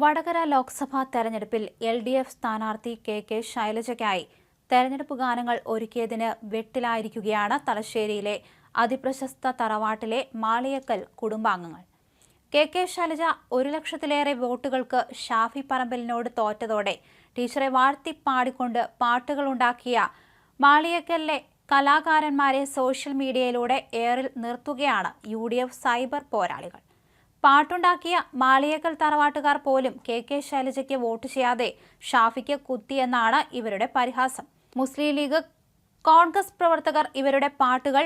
വടകര ലോക്സഭാ തെരഞ്ഞെടുപ്പിൽ L D F സ്ഥാനാർത്ഥി K K ശൈലജയ്ക്കായി തെരഞ്ഞെടുപ്പ് ഗാനങ്ങൾ ഒരുക്കിയതിന് വെട്ടിലായിരിക്കുകയാണ് തലശ്ശേരിയിലെ അതിപ്രശസ്ത തറവാട്ടിലെ മാളിയക്കൽ കുടുംബാംഗങ്ങൾ. കെ കെ ശൈലജ ഒരു ലക്ഷത്തിലേറെ വോട്ടുകൾക്ക് ഷാഫി പറമ്പലിനോട് തോറ്റതോടെ ടീച്ചറെ വാഴ്ത്തി പാടിക്കൊണ്ട് പാട്ടുകളുണ്ടാക്കിയ മാളിയക്കലിലെ കലാകാരന്മാരെ സോഷ്യൽ മീഡിയയിലൂടെ ഏറിൽ നിർത്തുകയാണ് യു സൈബർ പോരാളികൾ. പാട്ടുണ്ടാക്കിയ മാളിയേക്കൽ തറവാട്ടുകാർ പോലും കെ കെ ശൈലജയ്ക്ക് വോട്ട് ചെയ്യാതെ ഷാഫിക്ക് കുത്തിയെന്നാണ് ഇവരുടെ പരിഹാസം. മുസ്ലിം ലീഗ് കോൺഗ്രസ് പ്രവർത്തകർ ഇവരുടെ പാട്ടുകൾ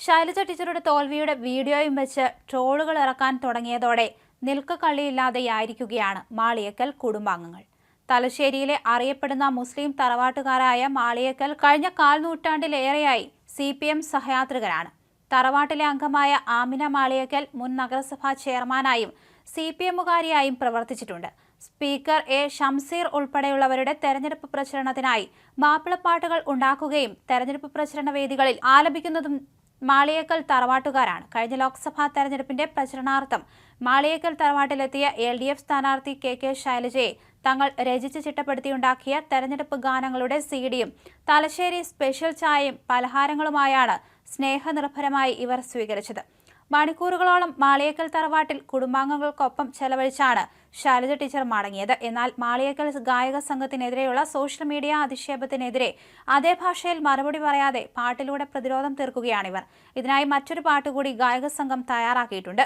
ശൈലജ ടീച്ചറുടെ തോൽവിയുടെ വീഡിയോയും വെച്ച് ട്രോളുകൾ ഇറക്കാൻ തുടങ്ങിയതോടെ നിൽക്കക്കള്ളിയില്ലാതെയായിരിക്കുകയാണ് മാളിയേക്കൽ കുടുംബാംഗങ്ങൾ. തലശ്ശേരിയിലെ അറിയപ്പെടുന്ന മുസ്ലിം തറവാട്ടുകാരായ മാളിയേക്കൽ കഴിഞ്ഞ കാൽ നൂറ്റാണ്ടിലേറെയായി സി പി എം സഹയാത്രികരാണ്. തറവാട്ടിലെ അംഗമായ ആമിന മാളിയക്കൽ മുൻ നഗരസഭാ ചെയർമാനായും സി പി എമ്മുകാരിയായും പ്രവർത്തിച്ചിട്ടുണ്ട്. സ്പീക്കർ എ ഷംസീർ ഉൾപ്പെടെയുള്ളവരുടെ തെരഞ്ഞെടുപ്പ് പ്രചരണത്തിനായി മാപ്പിളപ്പാട്ടുകൾ ഉണ്ടാക്കുകയും തെരഞ്ഞെടുപ്പ് പ്രചരണ വേദികളിൽ ആലപിക്കുന്നതും മാളിയേക്കൽ തറവാട്ടുകാരാണ്. കഴിഞ്ഞ ലോക്സഭാ തെരഞ്ഞെടുപ്പിന്റെ പ്രചരണാർത്ഥം മാളിയേക്കൽ തറവാട്ടിലെത്തിയ എൽ ഡി എഫ് സ്ഥാനാർത്ഥി കെ കെ ശൈലജയെ തങ്ങൾ രചിച്ച് ചിട്ടപ്പെടുത്തിയുണ്ടാക്കിയ തെരഞ്ഞെടുപ്പ് ഗാനങ്ങളുടെ സീഡിയും തലശ്ശേരി സ്പെഷ്യൽ ചായയും പലഹാരങ്ങളുമായാണ് സ്നേഹനിർഭരമായി ഇവർ സ്വീകരിച്ചത്. മണിക്കൂറുകളോളം മാളിയേക്കൽ തറവാട്ടിൽ കുടുംബാംഗങ്ങൾക്കൊപ്പം ചെലവഴിച്ചാണ് ശൈലജ ടീച്ചർ മടങ്ങിയത്. എന്നാൽ മാളിയേക്കൽ ഗായക സംഘത്തിനെതിരെയുള്ള സോഷ്യൽ മീഡിയ അധിക്ഷേപത്തിനെതിരെ അതേ ഭാഷയിൽ മറുപടി പറയാതെ പാട്ടിലൂടെ പ്രതിരോധം തീർക്കുകയാണിവർ ഇതിനായി മറ്റൊരു പാട്ടുകൂടി ഗായക സംഘം തയ്യാറാക്കിയിട്ടുണ്ട്.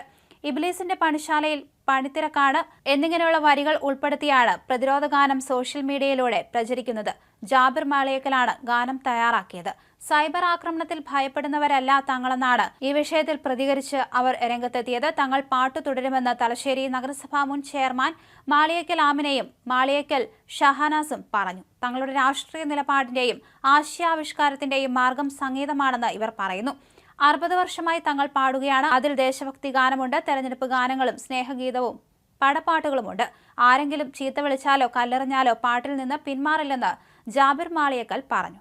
ഇബ്ലീസിന്റെ പണിശാലയിൽ പണിത്തിരക്കാണ് എന്നിങ്ങനെയുള്ള വരികൾ ഉൾപ്പെടുത്തിയാണ് പ്രതിരോധ ഗാനം സോഷ്യൽ മീഡിയയിലൂടെ പ്രചരിക്കുന്നത്. ജാബിർ മാളിയക്കലാണ് ഗാനം തയ്യാറാക്കിയത്. സൈബർ ആക്രമണത്തിൽ ഭയപ്പെടുന്നവരല്ല തങ്ങളെന്നാണ് ഈ വിഷയത്തിൽ പ്രതികരിച്ച് അവർ രംഗത്തെത്തിയത്. തങ്ങൾ പാട്ടു തുടരുമെന്ന് തലശ്ശേരി നഗരസഭാ മുൻ ചെയർമാൻ മാളിയക്കൽ ആമിനെയും മാളിയക്കൽ ഷഹാനാസും പറഞ്ഞു. തങ്ങളുടെ രാഷ്ട്രീയ നിലപാടിന്റെയും ആശയാവിഷ്കാരത്തിന്റെയും മാർഗം സംഗീതമാണെന്ന് ഇവർ പറയുന്നു. അറുപത് വർഷമായി തങ്ങൾ പാടുകയാണ്. അതിൽ ദേശഭക്തി ഗാനമുണ്ട് തെരഞ്ഞെടുപ്പ് ഗാനങ്ങളും സ്നേഹഗീതവും പടപ്പാട്ടുകളുമുണ്ട്. ആരെങ്കിലും ചീത്ത വിളിച്ചാലോ കല്ലെറിഞ്ഞാലോ പാട്ടിൽ നിന്ന് പിന്മാറില്ലെന്ന് ജാബിർ മാളിയക്കൽ പറഞ്ഞു.